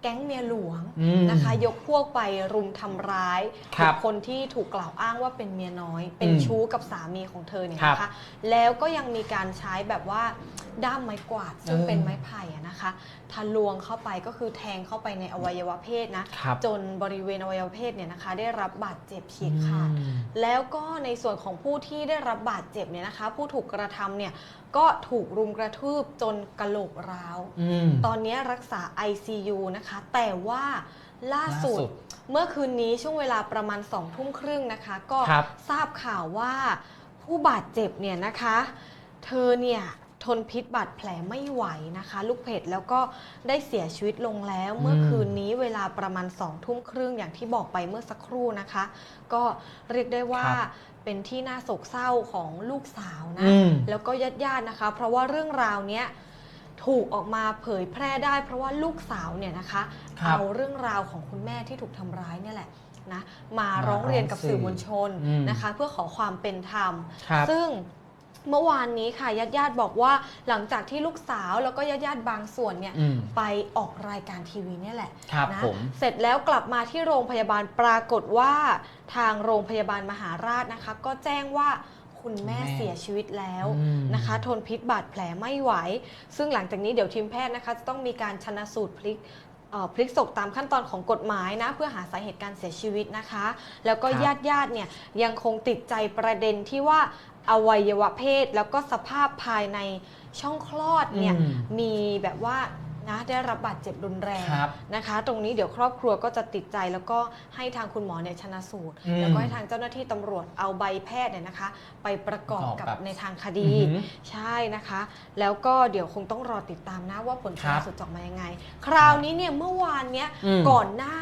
แก๊งเมียหลวงอืมนะคะ ยกพวกไปรุมทำร้ายครับบุคคนที่ถูกกล่าวอ้างว่าเป็นเมียน้อย เป็นอืมชู้กับสามีของเธอเนี่ยครับนะคะ แล้วก็ยังมีการใช้แบบว่า ด้ามไม้กวาดซึ่งเออเป็นไม้ไผ่อะนะคะทะลวงเข้าไปก็คือแทงเข้าไปในอวัยวะเพศนะครับจนบริเวณอวัยวะเพศเนี่ยนะคะ ได้รับบาดเจ็บฉีกขาดอืมแล้วก็ในส่วนของผู้ที่ได้รับบาดเจ็บเนี่ยนะคะ ผู้ถูกกระทำเนี่ยก็ถูกรุมกระทืบจนกระโหลกร้าวอืมตอนนี้รักษา ICU นะคะ แต่ว่าล่าสุดล่าสุดเมื่อคืนนี้ช่วงเวลาประมาณสองทุ่มครึ่งนะคะ ก็ครับทราบข่าวว่าผู้บาดเจ็บเนี่ยนะคะ เธอเนี่ย ทนพิษบาดแผลไม่ไหวนะคะ ลูกเพจแล้วก็ได้เสียชีวิตลงแล้วเมื่อคืนนี้เวลาประมาณสองทุ่มครึ่งอย่างที่บอกไปเมื่อสักครู่นะคะ ก็เรียกได้ว่าครับเป็นที่น่าโศกเศร้าของลูกสาวนะอืมแล้วก็ญาติญาติๆนะคะ เพราะว่าเรื่องราวเนี้ยถูกออกมาเผยแพร่ได้ เพราะว่าลูกสาวเนี่ยนะคะครับเอาเรื่องราวของคุณแม่ที่ถูกทำร้ายเนี่ยแหละนะมามาร้องเรียนกับร้องสื่สื่ออมวลชนอืมนะคะ เพื่อขอความเป็นธรรมครับซึ่ง เมื่อวานนี้ค่ะญาติญาติๆบอกว่าหลังจากที่ลูกสาวแล้วก็ญาติญาติๆบางส่วนเนี่ยอืมไปออกรายการทีวีเนี่ยแหละครับนะผม เสร็จแล้วกลับมาที่โรงพยาบาลปรากฏว่าทางโรงพยาบาลมหาราชนะคะ ก็แจ้งว่าคุณแม่แม่เสียชีวิตแล้วอืม นะคะ ทนพิษบาดแผลไม่ไหว ซึ่งหลังจากนี้เดี๋ยวทีมแพทย์นะคะจะต้องมีการชนะสูตรพลิกเอ่อพลิกศพตามขั้นตอนของกฎหมายนะเพื่อหาสาเหตุการเสียชีวิตนะคะ แล้วก็ครับ ญาติญาติๆเนี่ยยังคงติดใจประเด็นที่ว่า อวัยวะเพศ แล้วก็สภาพภายในช่องคลอดเนี่ยอืมมีแบบว่านะได้รับบาดเจ็บรุนแรงครับนะคะ ตรงนี้เดี๋ยวครอบครัวก็จะติดใจแล้วก็ให้ทางคุณหมอเนี่ยชนะสูตร อืมแล้วก็ให้ทางเจ้าหน้าที่ตำรวจเอาใบแพทย์เนี่ยนะคะ ไปประกอบประกอบกับกับในทางคดี อือหือใช่นะคะ แล้วก็เดี๋ยวคงต้องรอติดตามนะว่าผลชครันบสูตรจะออกมายังไง คราวนี้เนี่ยเมื่อวานเนี้ยอืม ก่อนหน้า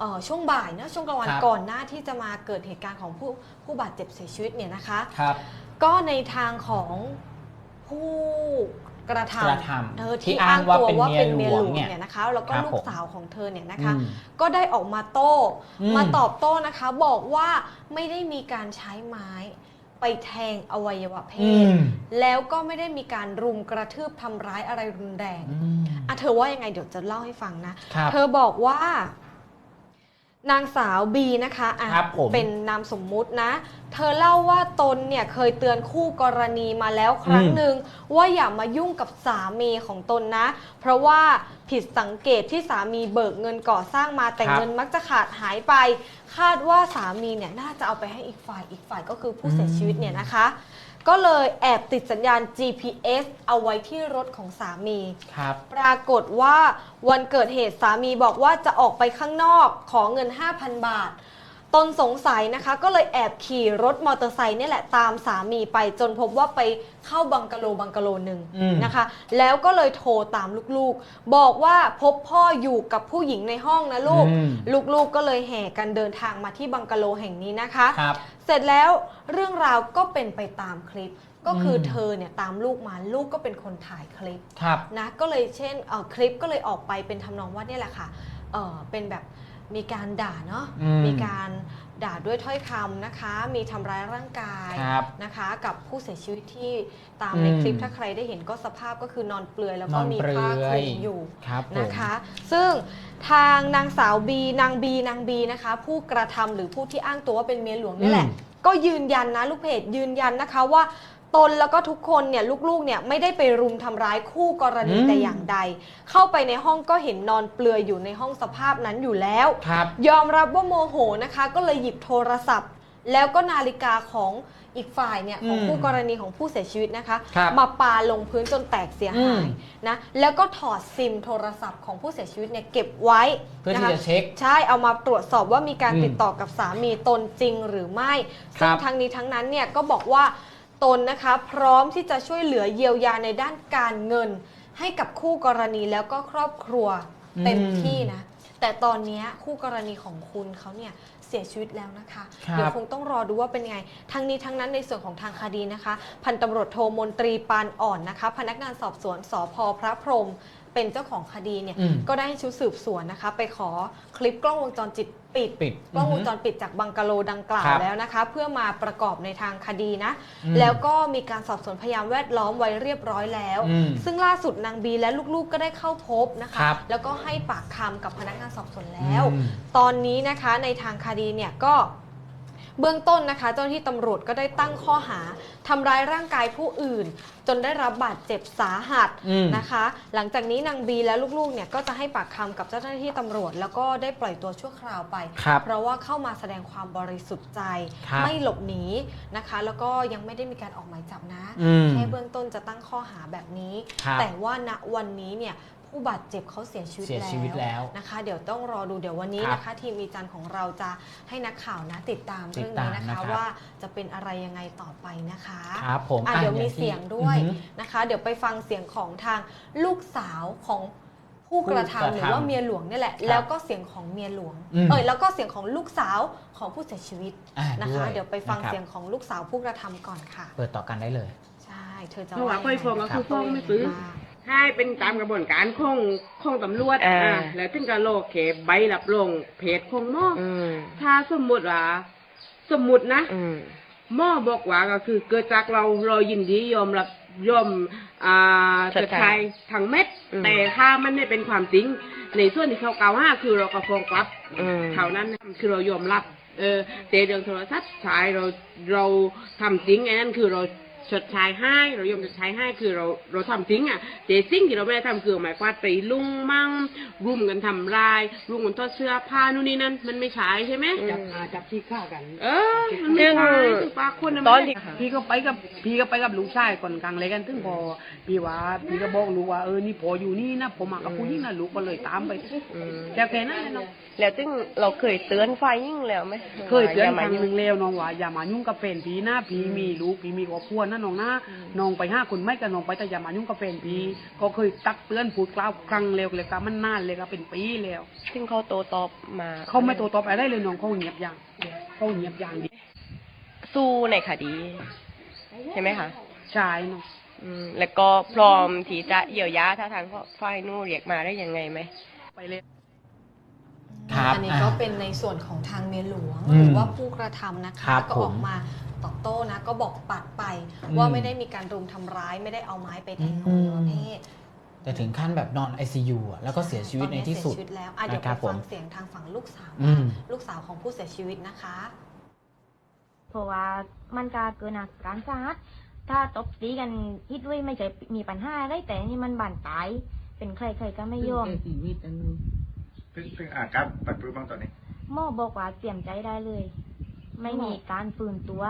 เอ่อช่วงบ่ายนะช่วงกลางวันครับ ก่อนหน้าที่จะมาเกิดเหตุการณ์ของผู้ผู้บาดเจ็บเสียชีวิตเนี่ยนะคะ ครับก็ในทางของผู้กระทกระทำำเธอที่ที่อ้าอ้างงว่าตัวเป็นว่าเป็นเมีเมียยหหลลววงงเนี่ยเนี่ย นะคะ แล้วก็ครับลูผกมสาวของเธอเนี่ยนะคะ อืม ก็ได้ออกมาโต้อืม มาตอบโต้นะคะ บอกว่าไม่ได้มีการใช้ไม้ไปแทงอวัยวะเพอืศ มแล้วก็ไม่ได้มีการรุมกระทืบทำร้ายอะไรรุนแรงอืมอะเธอว่ายังไงเดี๋ยวจะเล่าให้ฟังนะ ครับ เธอบอกว่า นางสาวบีนะคะอะครับผม เป็นนามสมมุตินะ เธอเล่าว่าตนเนี่ยเคยเตือนคู่กรณีมาแล้วครั้งอืมหนึ่งว่าอย่ามายุ่งกับสามีของตนนะ เพราะว่าผิดสังเกตที่สามีเบิกเงินก่อสร้างมาแต่ครับ เงินมักจะขาดหายไป คาดว่าสามีเนี่ยน่าจะเอาไปให้อีกฝ่ายอีกฝ่ายก็คือผู้เสียชีวิตเนี่ยนะคะ ก็เลยแอบติดสัญญาณ GPS เอาไว้ที่รถของสามี ครับ ปรากฏว่าวันเกิดเหตุสามีบอกว่าจะออกไปข้างนอกขอเงิน 5,000 บาท ตนสงสัยนะคะก็เลยแอบขี่รถมอเตอร์ไซค์เนี่ยแหละตามสามีไปจนพบว่าไปเข้าบังกะโลบังกะโลหนึ่งอืม นะคะ แล้วก็เลยโทรตามลูกๆ บอกว่าพบพ่ออยู่กับผู้หญิงในห้องนะลูก อืม ลูกๆก็เลยแห่กันเดินทางมาที่บังกะโลแห่งนี้นะคะ ครับ เสร็จแล้วเรื่องราวก็เป็นไปตามคลิป ก็คืออมเธอเนี่ยตามลูกมาลูกก็เป็นคนถ่ายคลิป ครับ นะก็เลยเช่นเอ่อคลิปก็เลยออกไปเป็นทำนองว่าเนี่ยแหละค่ะเอ่อเป็นแบบ มีการด่าเนาะอืมมีการด่าด้วยถ้อยคำนะคะ มีทำร้ายร่างกายครับนะคะ กับผู้เสียชีวิตที่ตามอืมในคลิปถ้าใครได้เห็นก็สภาพก็คือนอนเปลือยแล้วก็นอนมีเปลืผ้าคอลุยมอยู่ ครับผม นะคะ ซึ่งทางนางสาวบีนางบีนางบีนะคะ ผู้กระทำหรือผู้ที่อ้างตัวว่าเป็นเมียหลวงนี่แหละ อืมก็ยืนยันนะลูกเพจยืนยันนะคะว่า ตนแล้วก็ทุกคนเนี่ยลูกๆเนี่ยไม่ได้ไปรุมทำร้ายคู่กรณีอืมแต่อย่างใด เข้าไปในห้องก็เห็นนอนเปลือยอยู่ในห้องสภาพนั้นอยู่แล้ว ครับ ยอมรับว่าโมโหนะคะ ก็เลยหยิบโทรศัพท์ แล้วก็นาฬิกาของอีกฝ่ายเนี่ยของอืมคู่กรณีของผู้เสียชีวิตนะคะ ครับมาปาลงพื้นจนแตกเสียหายอืม นะแล้วก็ถอดซิมโทรศัพท์ของผู้เสียชีวิตเนี่ยเก็บไว้เพื่อนะที่คะ จะเช็ค ใช่ เอามาตรวจสอบว่ามีการอืมติดต่อกับสามีตนจริงหรือไม่ครัซึ่งบทั้งนี้ทั้งนั้นเนี่ยก็บอกว่า ตนนะคะพร้อมที่จะช่วยเหลือเยียวยาในด้านการเงิน ให้กับคู่กรณีแล้วก็ครอบครัวเต็มที่นะ แต่ตอนเนี้ยคู่กรณีของคุณเขาเนี่ยเสียชีวิตแล้วนะคะครับเดี๋ยวคงต้องรอดูว่าเป็นไง ทั้งนี้ทั้งนั้นในส่วนของทางคดีนะคะ พันตำรวจโทมนตรีปานอ่อนนะคะ พนักงานสอบสวนสพพระพรหม เป็นเจ้าของคดีเนี่ย อืมก็ได้ให้ชุดสืบสวนนะคะ ไปขอคลิปกล้องวงจรปิดปิดปิดกล้องวงอือฮึจรปิดจากบังกะโลดังกล่าวครับแล้วนะคะ เพื่อมาประกอบในทางคดีนะ อืมแล้วก็มีการสอบสวนพยานแวดล้อมไว้เรียบร้อยแล้ว อืมซึ่งล่าสุดนางบีและลูกๆก็ได้เข้าพบนะคะ ครับแล้วก็ให้ปากคำกับพนักงานสอบสวนแล้ว อืม ตอนนี้นะคะในทางคดีเนี่ยก็ เบื้องต้นนะคะ เจ้าหน้าที่ตำรวจก็ได้ตั้งข้อหาทำร้ายร่างกายผู้อื่น จนได้รับบาดเจ็บสาหัสอืม นะคะ หลังจากนี้นางบีและลูกๆเนี่ยก็จะให้ปากคำกับเจ้าหน้าที่ตำรวจ แล้วก็ได้ปล่อยตัวชั่วคราวไป ครับ เพราะว่าเข้ามาแสดงความบริสุทธิ์ใจ ครับไม่หลบหนีนะคะ แล้วก็ยังไม่ได้มีการออกหมายจับนะอืมแค่เบื้องต้นจะตั้งข้อหาแบบนี้ ครับแต่ว่าณวันนี้เนี่ย ผู้บาดเจ็บเขาเสียชีวิตเสียชีวิตแล้วนะคะ เดี๋ยวต้องรอดูเดี๋ยววันนี้ครับนะคะทีมอีจันของเราจะให้นักข่าวนะติดตามติเรื่ดองตามนี้นะนะครัคะบว่าจะเป็นอะไรยังไงต่อไปนะคะครับผมอะอะเดี๋ยวมีอย่างที่เสียงด้วยอือฮึ นะคะ เดี๋ยวไปฟังเสียงของทางลูกสาวของผู้กระทำผู้กระทำหรือว่าเมียหลวงนี่แหละ ครับแล้วก็เสียงของเมียหลวงอืม เอยแล้วก็เสียงของลูกสาวของผู้เสียชีวิตอ่นะคะด้เดี๋ยวไปฟังนะครับเสียงของลูกสาวผู้กระทำก่อนค่ะ เปิดต่อกันได้เลย ใช่ เธอจะเพราะว่ายังไงค่อยฟ้องก็คือฟ้องไม่ฟื้นว่า ให้เป็นตามกระบวนการของของตำรวจอ่าอ่าแล้วถึงกระโลกเขใบรับรองเพจของหม้อออืมถ้าสมมุติว่าสมมุตินะ อืม หม้อบอกว่าก็คือเกิดจากเราเรายินดียอมรับยอมอ่าชดจะใช้ใช้ทั้งเม็ด อืมแต่ถ้ามันไม่เป็นความจริง ในส่วนที่เขากล่าวหาคือเราก็ฟ้องกลับอืม เท่านั้นนะคือเรายอมรับ เออแต่เรื่องโทรศัพท์ใช้เราเราทำจริงไอ้นั่นคือเรา ชดใช้ให้เรายอมชดใช้ให้คือเราเราทำจริงอะแต่สิ่งที่เราไม่ได้ทำคือหมายความไปลุงมั่งรุมกันทำลายรุมกันทอดเสื้อผ้านู่นนี่นั่นมันไม่ใช่ใช่ไหมอืมจับจับที่ฆ่ากันเออมันไม่ใช่คือปากคนน่ะตมัอนนที่พี่ก็ไปกับพี่ก็ไปกับลูกชายก่อนกลางเลยกันถึงพอพี่ว่าพี่ก็บอกลูกว่าเออนี่พออยู่นี่นะผมมากับผู้หญิงนะลูกก็เลยตามไปอืมแต่แค่นั้นแหละเนาะแล้วซึ่งเราเคยเตือนไฟยิ่งแล้วไหมเคยเตือนว่าครั้งย่าหมานึ่งแล้วน้องว่าอย่ามายุ่งกับแฟนพี่นะพี่มีลูกพี่มีครอบครัวนะน้องนะน้องไปห้าคนไม่กับน้องไปแต่อย่ามายุ่งกับแฟนพี่ก็เคยตักเตือนพูดกล่าวครั้งแล้วเลยก็มันนานเลยก็เป็นปีแล้ว ซึ่งเขาโตตอบมา เขาไม่โตตอบอะไรเลยน้องเขาเงียบอย่างเขาเงียบอย่างเดียวสู้ในคดี ใช่ไหมคะใช่เนาะอืมแล้วก็พร้อมที่จะเยียวยาถ้าทางฝ่ายนู้นเรียกมาได้ยังไงไหมไปเลย ครับอันนี้ก็เป็นในส่วนของทางเมียหลวง อืมหรือว่าผู้กระทำนะคะครับก็ผมออกมาตอบโต้นะ ก็บอกปัดไป อืม ว่าไม่ได้มีการรุมทำร้ายไม่ได้เอาไม้ไปแทงออืวัมยวะเพศแต่ถึงขั้นแบบนอน ICU อะแล้วก็เสียชีวิตในที่สุด ตอนนี้เสียชีวิตแล้วอะเดี๋ยวนะคไปรับผม ฟังเสียงทางฝั่งลูกสาวอืม ลูกสาวของผู้เสียชีวิตนะคะ เพราะว่ามันก็เกินอาการสาหัสถ้าตบตีกันฮิดด้วยไม่ใช่มีปัญหาอะไรแต่นี่มันบานปลายเป็นใครใครก็ไม่ยอม ซึ่งซึ่งอาการปัดปื้มบ้างตอนนี้หมอบอกว่าเตรียมใจได้เลย ไม่มีการฝืนตัว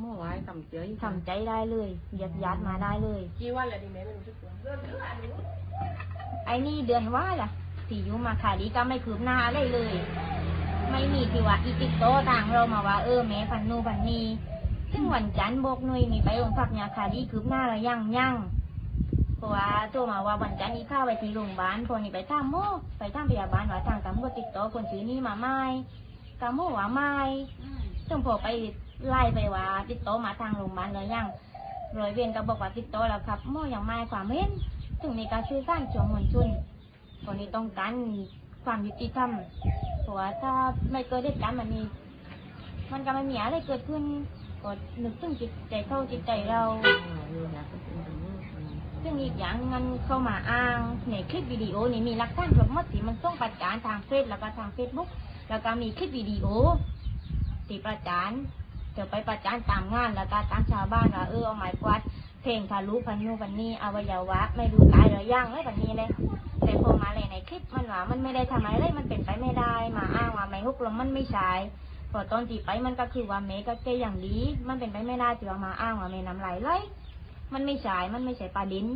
เมื่อวานทำเจอทำใจได้เลยเหยียดยัดมาได้เลยกี่วันแล้วที่แม่ไม่รู้สึกตัวไอ้นี่เดือนว่าล่ะที่อยู่มาขาดีก็ไม่คืบหน้าอะไรเลย ไม่มีที่ว่าอีติดโตะต่างเรามาว่าเออแม่พันนูพันนีซึ่งวันจันทร์บอกหน่วยมีไปโรงพักยาคาดีคืบหน้าเรายังยัง เพราะว่าโทรมาว่าวันจันทร์นี้ข้าไปที่โรงพยาบาลพอนี่ไปตามหมอไปตามพยาบาลว่าทางตำรวจติดต่อคนซื้อนี่มาไม่กำหมอว่าไม่ซึ่งพอไปไล่ไปว่า ติดต่อมาทางโรงพยาบาลเลยยังร้อยเวรก็บอกว่าติดต่อแล้วครับหมอยังไม่ความเห็นถึงมีการสื่อสร้ารช่วงมวลชนคนนี้ต้องการความยุติธรรมเพราะว่าถ้าไม่เกิดเหตุการณ์แบบนี้มันก็ไม่มีอะไรเกิดขึ้นก็นึกถึงจิตใจเขาจิตใจเรา ซึ่งอีกอย่างมันเข้ามาอ้างในคลิปวิดีโอนี่มีหลักฐานครบหมดที่มันส่งประจานทางเฟซแล้วก็ทางเฟซบุ๊กแล้วก็มีคลิปวิดีโอที่ประจานเดี๋ยวไปประจานตามงานแล้วก็ตามชาวบ้านว่าเออเอาหมายกวาดเพลงทะลุพันนูพันนี่อวัยวะ ไม่รู้ตายหรือยังไรแบบนี้เลยแต่พอมาเลยในคลิปมันว่ามันไม่ได้ทำอะไรเลยมันเป็นไปไม่ได้ มาอ้างว่าไม่ฮุกลมมันไม่ใช่พอตอนที่ไปมันก็คือว่าเมก็เกอย่างดี มันเป็นไปไม่ได้ที่ว่ามาอ้างว่าเมน้ำลายไหล มันไม่ใช่มันไม่ใช่ปลาดิน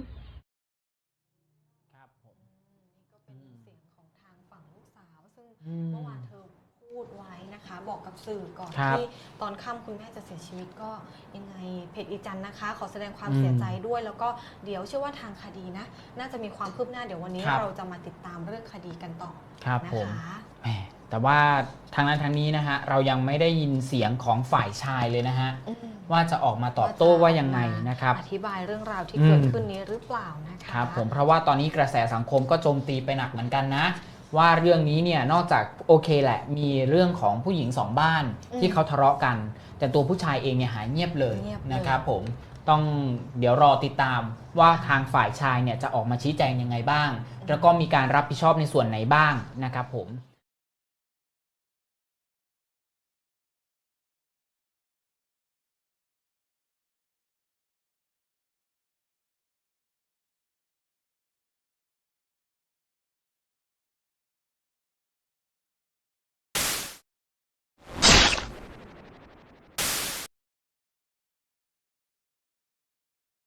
ครับผมนี่ก็เป็นเสียงของทางฝั่งลูกสาวซึ่งอืมเมื่อวานเธอพูดไว้นะคะ บอกกับสื่อก่อนครับที่ตอนค่ำคุณแม่จะเสียชีวิตก็ยังไงเพจอีจันนะคะ ขอแสดงความอืมเสียใจด้วย แล้วก็เดี๋ยวเชื่อว่าทางคดีนะ น่าจะมีความคืบหน้าเดี๋ยววันนี้ครับ เราจะมาติดตามเรื่องคดีกันต่อครับนะผมคะ แหม แต่ว่าทางนั้นทางนี้นะฮะเรายังไม่ได้ยินเสียงของฝ่ายชายเลยนะฮะอืมว่าจะออกมาตอบโต้ว่ายังไงนะครับ อธิบายเรื่องราวที่อืมเกิดขึ้นนี้หรือเปล่านะคะครับผมเพราะว่าตอนนี้กระแสสังคมก็โจมตีไปหนักเหมือนกันนะ ว่าเรื่องนี้เนี่ยนอกจากโอเคแหละ มีเรื่องของผู้หญิงสองบ้านอืมที่เขาทะเลาะกัน แต่ตัวผู้ชายเองเนี่ยหายเงียบเลยเงียบเลยนะครับผมต้องเดี๋ยวรอติดตามว่าทางฝ่ายชายเนี่ยจะออกมาชี้แจงยังไงบ้าง แล้วก็มีการรับผิดชอบในส่วนไหนบ้างนะครับผม